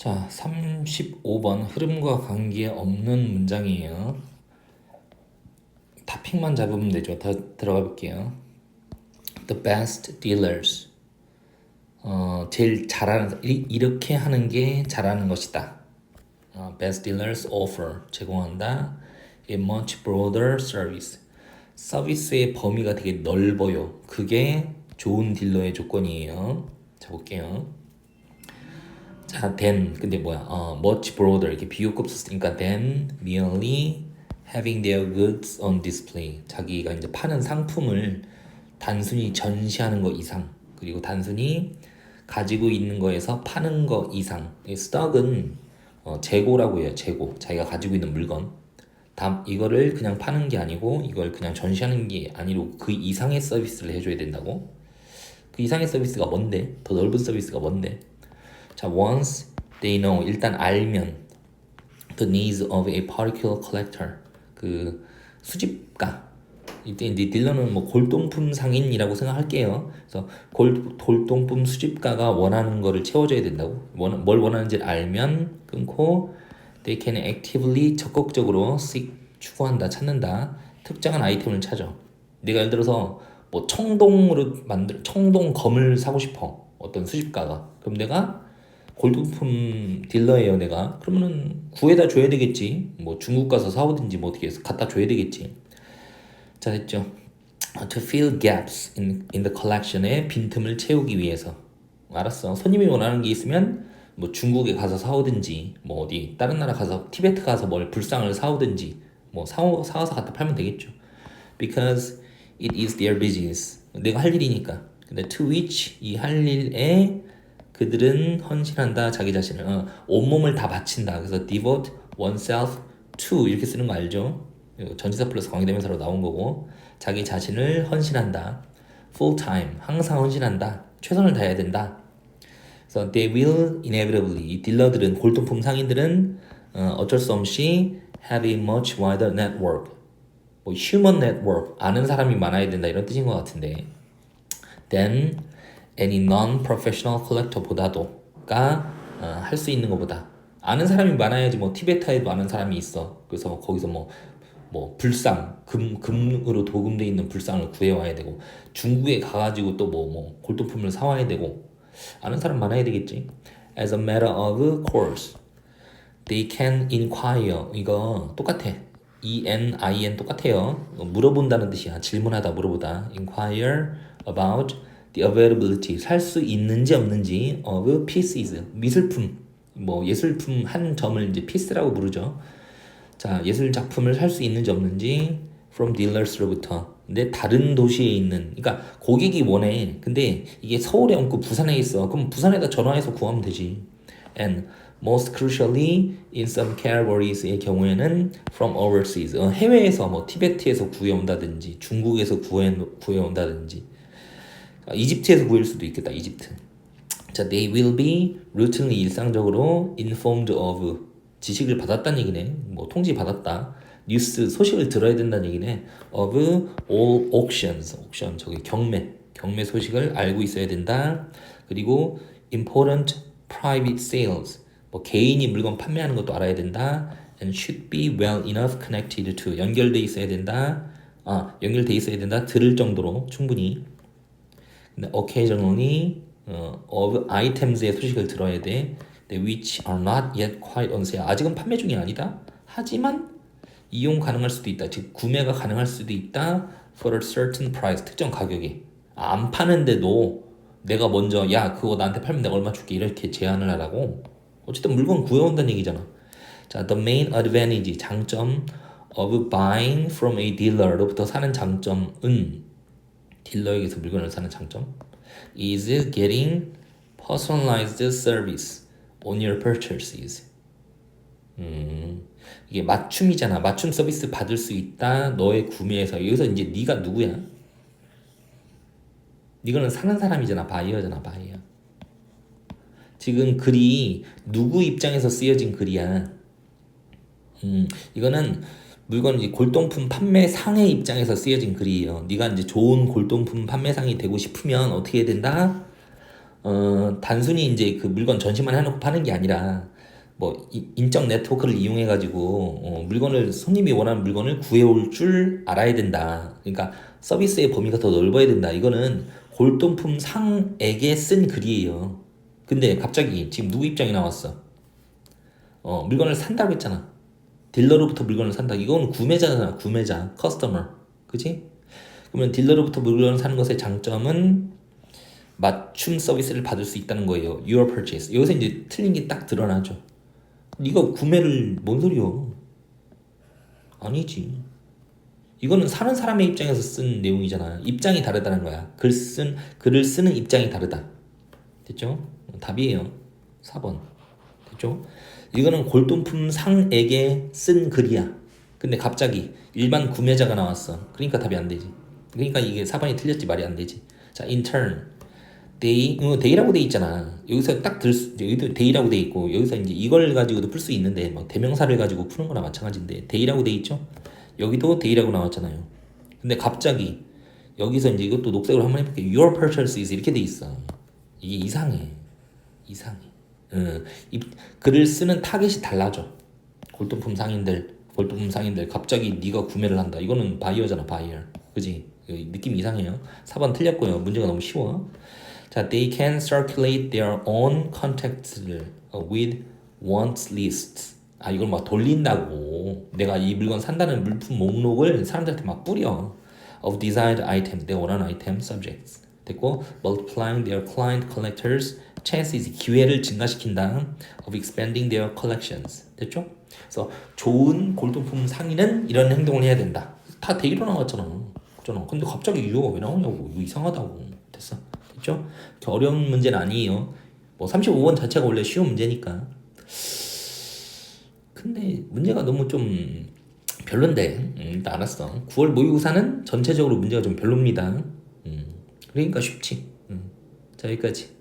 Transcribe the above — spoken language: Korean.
자, 35번 흐름과 관계 없는 문장이에요. 타픽만 잡으면 되죠. 더 들어가 볼게요. The best dealers. 어, 제일 잘하는 이- 이렇게 하는 게 잘하는 것이다. 어, best dealers offer 제공한다. A much broader service. 서비스의 범위가 되게 넓어요. 그게 좋은 딜러의 조건이에요. 자 볼게요. 자, then 근데 뭐야? 어, much broader 이렇게 비교급 썼으니까 then merely having their goods on display. 자기가 이제 파는 상품을 단순히 전시하는 거 이상 그리고 단순히 가지고 있는 거에서 파는 거 이상. 이 스톡은 어, 재고라고 해요. 재고. 자기가 가지고 있는 물건. 다 이거를 그냥 파는 게 아니고 이걸 그냥 전시하는 게 아니고 그 이상의 서비스를 해줘야 된다고. 그 이상의 서비스가 뭔데? 더 넓은 서비스가 뭔데? 자, once they know 일단 알면 the needs of a particular collector 그 수집가 이때 이제 딜러는 뭐 골동품 상인이라고 생각할게요. 그래서 골 골동품 수집가가 원하는 거를 채워줘야 된다고. 원, 뭘 원하는지 알면 끊고 they can actively 적극적으로 seek 추구한다 찾는다 특정한 아이템을 찾아. 내가 예를 들어서 뭐 청동으로 만들 청동 검을 사고 싶어 어떤 수집가가 그럼 내가 골동품 딜러예요 내가. 그러면은 구해다 줘야 되겠지. 뭐 중국 가서 사오든지 뭐 어떻게 해서 갖다 줘야 되겠지. 자 됐죠. to fill gaps in, in the collection의 빈틈을 채우기 위해서. 알았어. 손님이 원하는 게 있으면 뭐 중국에 가서 사오든지 뭐 어디 다른 나라 가서 티베트 가서 뭘 불상을 사오든지 뭐 사오, 사와서 갖다 팔면 되겠죠. Because it is their business. 내가 할 일이니까. 근데 to which 이 할 일에 그들은 헌신한다 자기 자신을. 어, 온몸을 다 바친다. 그래서 devote oneself to 이렇게 쓰는 거 알죠? 전치사 플러스 관계대명사로 나온 거고. 자기 자신을 헌신한다. full time. 항상 헌신한다. 최선을 다해야 된다. 그래서 they will inevitably. 이 딜러들은 골동품 상인들은 어, 어쩔 수 없이 have a much wider network. 뭐 human network. 아는 사람이 많아야 된다. 이런 뜻인 것 같은데. Than any non-professional collector보다도가 어, 할 수 있는 것보다. 아는 사람이 많아야지 뭐 티베타에도 아는 사람이 있어. 그래서 뭐 거기서 뭐뭐 불상 금 금으로 도금돼 있는 불상을 구해와야 되고 중국에 가가지고 또뭐뭐 골동품을 사와야 되고 아는 사람 많아야 되겠지? As a matter of course they can inquire. 이거 똑같아. E N I N 똑같아요. 물어본다는 뜻이야. 질문하다 물어보다. Inquire about the availability 살 수 있는지 없는지 of pieces 미술품 뭐 예술품 한 점을 이제 piece라고 부르죠. 자 예술 작품을 살 수 있는지 없는지 from dealers로부터. 근데 다른 도시에 있는 그러니까 고객이 원해. 근데 이게 서울에 없고 부산에 있어. 그럼 부산에다 전화해서 구하면 되지. And most crucially in some categories의 경우에는 from overseas. 어, 해외에서 뭐 티베트에서 구해온다든지 중국에서 구해 구해온다든지. 아, 이집트에서 구할 수도 있겠다 이집트. 자 they will be routinely 일상적으로 informed of 지식을 받았다는 얘기네. 뭐 통지 받았다. 뉴스 소식을 들어야 된다는 얘기네. of all auctions. auction 저기 경매. 경매 소식을 알고 있어야 된다. 그리고 important private sales. 뭐 개인이 물건 판매하는 것도 알아야 된다. and should be well enough connected to. 연결돼 있어야 된다. 아 연결돼 있어야 된다. 들을 정도로 충분히 occasionally 어, of items의 소식을 들어야 돼. which are not yet quite on sale. 아직은 판매 중이 아니다. 하지만 이용 가능할 수도 있다. 즉 구매가 가능할 수도 있다. for a certain price. 특정 가격에. 아, 안 파는데도 내가 먼저 야 그거 나한테 팔면 내가 얼마 줄게 이렇게 제안을 하라고. 어쨌든 물건 구해온다는 얘기잖아. 자, the main advantage 장점 of buying from a dealer로부터 사는 장점은 딜러에게서 물건을 사는 장점 is getting personalized service on your purchases. 음, 이게 맞춤이잖아. 맞춤 서비스 받을 수 있다. 너의 구매에서 여기서 이제 네가 누구야? 이거는 사는 사람이잖아. 바이어잖아. 바이어. 지금 글이 누구 입장에서 쓰여진 글이야. 음, 이거는 물건 이 골동품 판매상의 입장에서 쓰여진 글이에요. 네가 이제 좋은 골동품 판매상이 되고 싶으면 어떻게 해야 된다? 어, 단순히 이제 그 물건 전시만 해놓고 파는 게 아니라 뭐 이- 인적 네트워크를 이용해 가지고 어, 물건을 손님이 원하는 물건을 구해올 줄 알아야 된다. 그러니까 서비스의 범위가 더 넓어야 된다. 이거는 골동품 상에게 쓴 글이에요. 근데 갑자기 지금 누구 입장이 나왔어? 어, 물건을 산다고 했잖아. 딜러로부터 물건을 산다. 이건 구매자잖아. 구매자, 커스터머. 그지? 그러면 딜러로부터 물건을 사는 것의 장점은 맞춤 서비스를 받을 수 있다는 거예요. Your purchase. 여기서 이제 틀린 게 딱 드러나죠. 네가 구매를 뭔 소리요? 아니지. 이거는 사는 사람의 입장에서 쓴 내용이잖아. 입장이 다르다는 거야. 글 쓴 글을 쓰는 입장이 다르다. 됐죠? 답이에요. 4번. 됐죠? 이거는 골동품 상에게 쓴 글이야. 근데 갑자기 일반 구매자가 나왔어. 그러니까 답이 안 되지. 그러니까 이게 4번이 틀렸지 말이 안 되지. 자, in turn. 데이, 이거 데이라고 돼 있잖아. 여기서 딱 들 수, 여기도 데이라고 돼 있고, 여기서 이제 이걸 가지고도 풀 수 있는데, 막 대명사를 가지고 푸는 거나 마찬가지인데, 데이라고 돼 있죠? 여기도 데이라고 나왔잖아요. 근데 갑자기, 여기서 이제 이것도 녹색으로 한번 해볼게요. Your purchases 이렇게 돼 있어. 이게 이상해. 이상해. 어, 이, 글을 쓰는 타겟이 달라져. 골동품 상인들, 골동품 상인들 갑자기 네가 구매를 한다. 이거는 바이어잖아, 바이어. 그지? 이 느낌 이상해요. 4번 틀렸고요. 문제가 너무 쉬워. 자, they can circulate their own contacts with wants lists. 아, 이걸 막 돌린다고. 내가 이 물건 산다는 물품 목록을 사람들한테 막 뿌려. of desired item, 내가 원하는 아이템 subjects. 됐고, multiplying their client collectors chances, 기회를 증가시킨다. of expanding their collections. 됐죠? 그래서 좋은 골동품 상인은 이런 행동을 해야 된다. 다 대기로 나왔잖아. 있잖아. 근데 갑자기 유효가 왜 나오냐고. 이거 이상하다고. 됐어. 됐죠? 어려운 문제는 아니에요. 뭐 35번 자체가 원래 쉬운 문제니까. 근데 문제가 너무 좀 별론데. 음, 알았어. 9월 모의고사는 전체적으로 문제가 좀 별로입니다. 음, 그러니까 쉽지. 음. 자 여기까지.